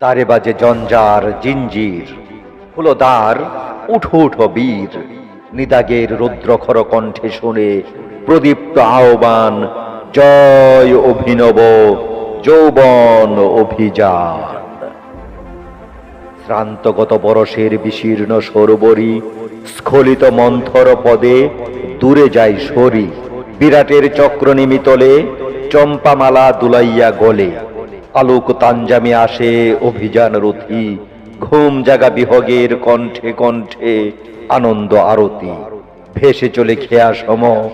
দ্বারে বাজে জঞ্জার জিঞ্জির হলো দ্বার উঠো উঠো বীর। নিদাগের রুদ্রখর কণ্ঠে শুনে প্রদীপ্ত আহ্বান, জয় অভিনব যৌবন অভিযান। শ্রান্তগত বরসের বিশীর্ণ সরোবরী, স্খলিত মন্থর পদে দূরে যায় সরি। বিরাটের চক্র নিমিতলে চম্পামালা দুলাইয়া গলে। আলোক তাঞ্জামে আসে অভিযান রথি। ঘুম জাগা বিহগের কণ্ঠে কণ্ঠে আনন্দ আরতি। ভেসে চলে খেয়া সম।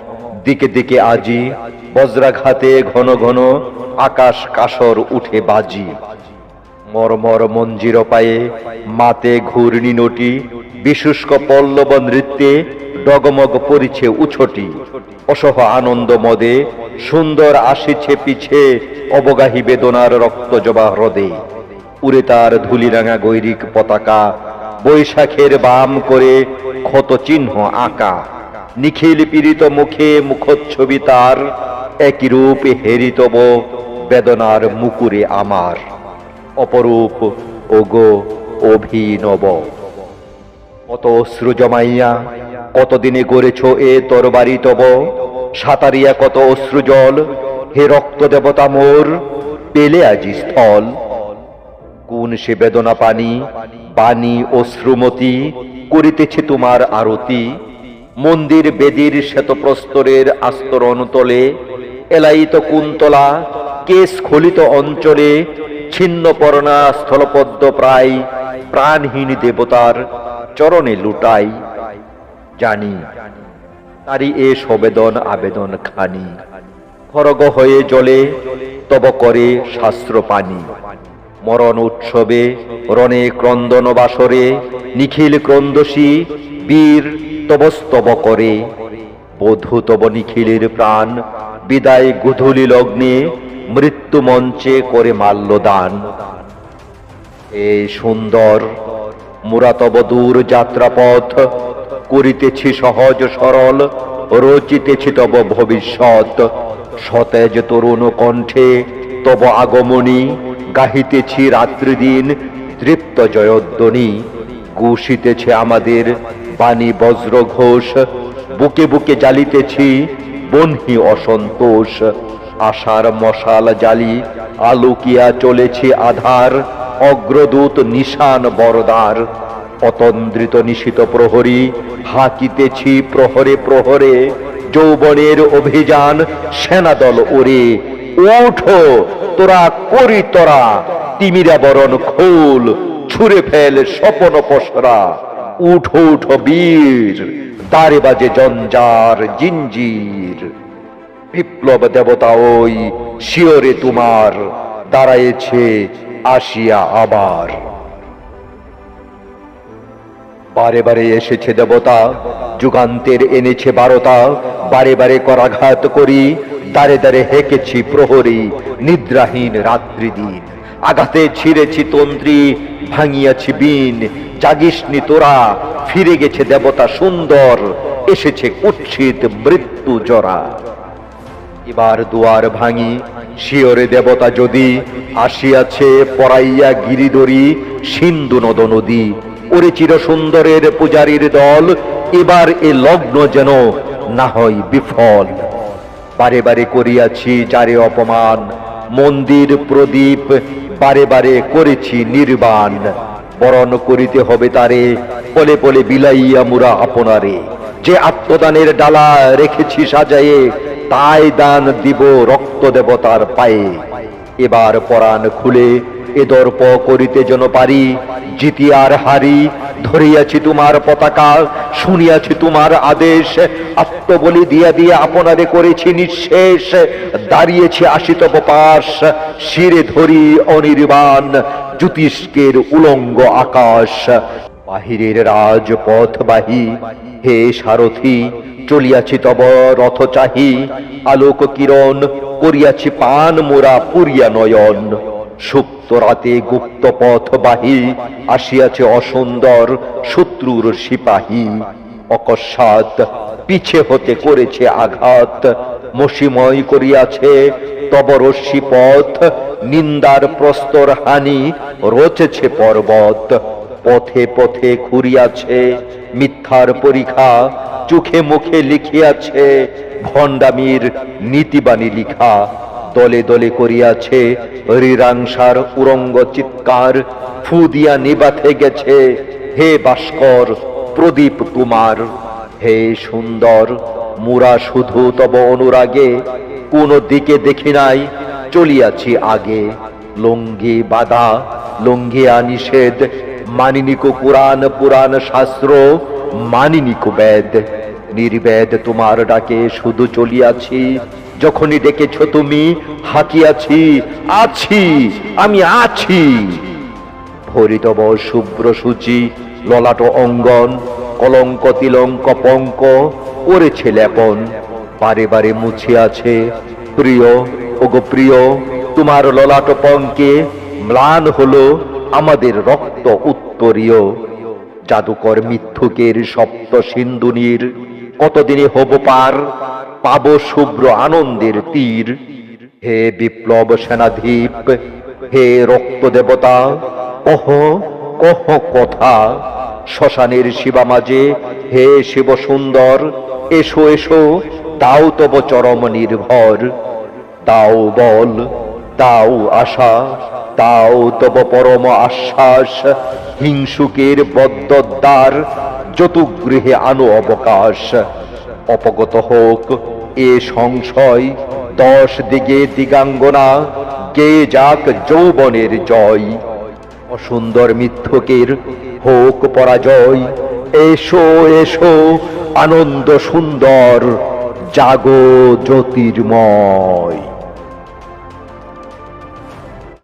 দিকে দিকে আজি বজ্রাঘাতে ঘন ঘন আকাশ কাসর উঠে বাজি। মরমর মঞ্জির পায়ে মাতে ঘূর্ণি নটি বিশুষ্ক পল্লব নৃত্যে ডগমগ পরিছে উছটি। অসহ আনন্দ মদে সুন্দর আসিছে পিছে অবগাহী বেদনার রক্ত জবা হ্রদে। উড়ে তার ধুলিরাঙা গৈরিক পতাকা, বৈশাখের বাম করে ক্ষত চিহ্ন আঁকা। নিখিল পীড়িত মুখে মুখচ্ছবি তার, একই রূপ হেরিতব বেদনার মুকুরে আমার। অপরূপ ওগো অভিনব। কত অশ্রু জমাইয়া কতদিনে গড়েছ এ তরবারি তব? সাঁতারিয়া কত অশ্রু জল? হে রক্ত দেবতা মোর, পেলে আজি স্থল। কোন সে বেদনা পানি, বাণী অশ্রুমতি করিতেছে তোমার আরতি? মন্দির বেদির শ্বেতপ্রস্তরের আস্তরণ তলে এলাইত কুন্তলা কে স্খলিত অঞ্চলে ছিন্ন পরনা স্থলপদ্ম প্রায় প্রাণহীন দেবতার চরণে লুটাই। জানি, তারি এ সবেদন আবেদন খানি। খরগ হয়ে জলে তব করে শাস্ত্র পানি। মরণ উৎসবে, রণে ক্রন্দন বাসরে, নিখিল ক্রন্দসী, বীর তবস্তব করে। বধূ তব নিখিলের প্রাণ, বিদায় গুধুলি লগ্নে, মৃত্যু মঞ্চে করে মাল্যদান। এ সুন্দর, মুরাতব দূর যাত্রাপথ করিতেছি সহজ সরল, রচিতেছি তব ভবিষ্যৎ। সতেজ তরুণ কণ্ঠে তব আগমনী, গাহিতেছি রাত্রিদিন তৃপ্ত জয়ধ্বনি। গুষিতেছে আমাদের বাণী বজ্র ঘোষ, বুকে বুকে জ্বালিতেছি বহ্নি অসন্তোষ। আশার মশাল জালি আলোকিয়া চলেছে আধার, অগ্রদূত নিশান বরদার। অতন্দ্রিত নিশিত প্রহরী হাকিতেছি প্রহরে প্রহরে, যৌবনের অভিযান সেনাদল ওরে। ওঠো তোরা করি তোরা, তিমিরা বরণ খোল, ছুঁড়ে ফেল স্বপন পসরা। উঠো উঠো বীর দাঁড়ে বাজে জঞ্জার জিঞ্জির। বিপ্লব দেবতা ওই শিওরে তোমার, দাঁড়ায়েছে আসিয়া আবার। বারে বারে এসেছে দেবতা, যুগান্তের এনেছে বারতা, বারে বারে করাঘাত করি দাঁড়ে দাঁড়ে হেঁকেছি প্রহরী, নিদ্রাহীন রাত্রি দিন আঘাতে ছিঁড়েছি তন্ত্রী, ভাঙিয়াছি বিন জাগিসনি তোরা, ফিরে গেছে দেবতা সুন্দর, এসেছে কুৎসিত মৃত্যু জরা। এবার দুয়ার ভাঙি শিওরে দেবতা যদি আসিয়াছে, পরাইয়া গিরিদরি সিন্ধু নদ নদী ওরে চির সুন্দরের পূজারীর দল, এবার এ লগ্ন যেন না হয় বিফল। বারে বারে করিয়াছি যারে অপমান, মন্দির প্রদীপ বারে বারে করেছি নির্বাণ। বরণ করিতে হবে তারে পলে পলে বিলাইয়া মুরা আপনারে। যে আত্মদানের ডালা রেখেছি সাজায়ে, তাই দান দিব রক্ত দেবতার পায়ে। এবার পরাণ খুলে এ দর্প করিতে যেন পারি, জিতিয়ার হারি, ধরিয়াছি তোমার পতাকা, শুনিয়াছি তোমার আদেশ, আত্মবলি দিয়া দিয়া আপনারে করেছি নিঃশেষ, দাঁড়িয়েছি আসিতব পাশ শিরে ধরি অনির্বাণ, জ্যোতিষ্কের উলঙ্গ আকাশ, বাহিরের রাজপথবাহী, হে সারথি, চলিয়াছি তব রথ চাহি আলোক কিরণ করিয়াছি পান মোরা পুরিয়া নয়ন সুপ্ত রাতে গুপ্ত পথ বাহি আসিয়াছে অসুন্দর শত্রুর সিপাহী। অকস্মাৎ পিছে হতে করেছে আঘাত মসিময় করিয়াছে তব পথ, নিন্দার প্রস্তর হানি রচেছে পর্বত। পথে পথে ঘুরিয়াছে মিথ্যার পরীক্ষা, চোখে মুখে লিখিয়াছে ভণ্ডামির নীতিবাণী লিখা। দলে দলে করিয়াছে রিরাংসার উরঙ্গ চিৎকার ফু দিয়া নিবাথে গেছে। হে ভাস্কর, প্রদীপ তোমার হে সুন্দর, মুরা শুধু তব অনুরাগে, কোন দিকে দেখি নাই, চলিয়াছি আগে। লঙ্গি বাধা, লঙ্গিয়া নিষেধ, মানিনিকো পুরাণ পুরাণ শাস্ত্র, মানিনিকো বেদ। নির্বেদ তোমার ডাকে শুধু চলিয়াছি যখনই ডেকেছ তুমি হাকিয়াছি আছি আমি আছি। ভরিতব শুভ্র সূচি, ললাট অঙ্গন, কলঙ্ক তিলঙ্ক পঙ্ক করেছে লেপন বারে বারে মুছে আছে। প্রিয়, ওগো প্রিয়, তোমার ললাট পঙ্কে ম্লান হলো আমাদের রক্ত উত্তরীয়। জাদুকর মিথ্যুকের সপ্ত সিন্ধুনির কতদিনে হব পার? পাব শুভ্র আনন্দের তীর। হে বিপ্লব সেনাধীপ, হে রক্ত দেবতা, কহ কহ কথা। শ্মশানের শিবা মাঝে, হে শিব সুন্দর, এসো এসো তাও তব চরম নির্ভর। তাও বল তাও আশা তাও তব পরম আশ্বাস, হিংসুকের বদ্ধদ্বার যতুগৃহে আনো অবকাশ। অপগত হোক এ সংশয় দশ দিকে দিগাঙ্গনা, কে যাক যৌবনের জয়। অসুন্দর মিথ্যকের হোক পরাজয়, এসো এসো, আনন্দ সুন্দর, জাগো জ্যোতির্ময়।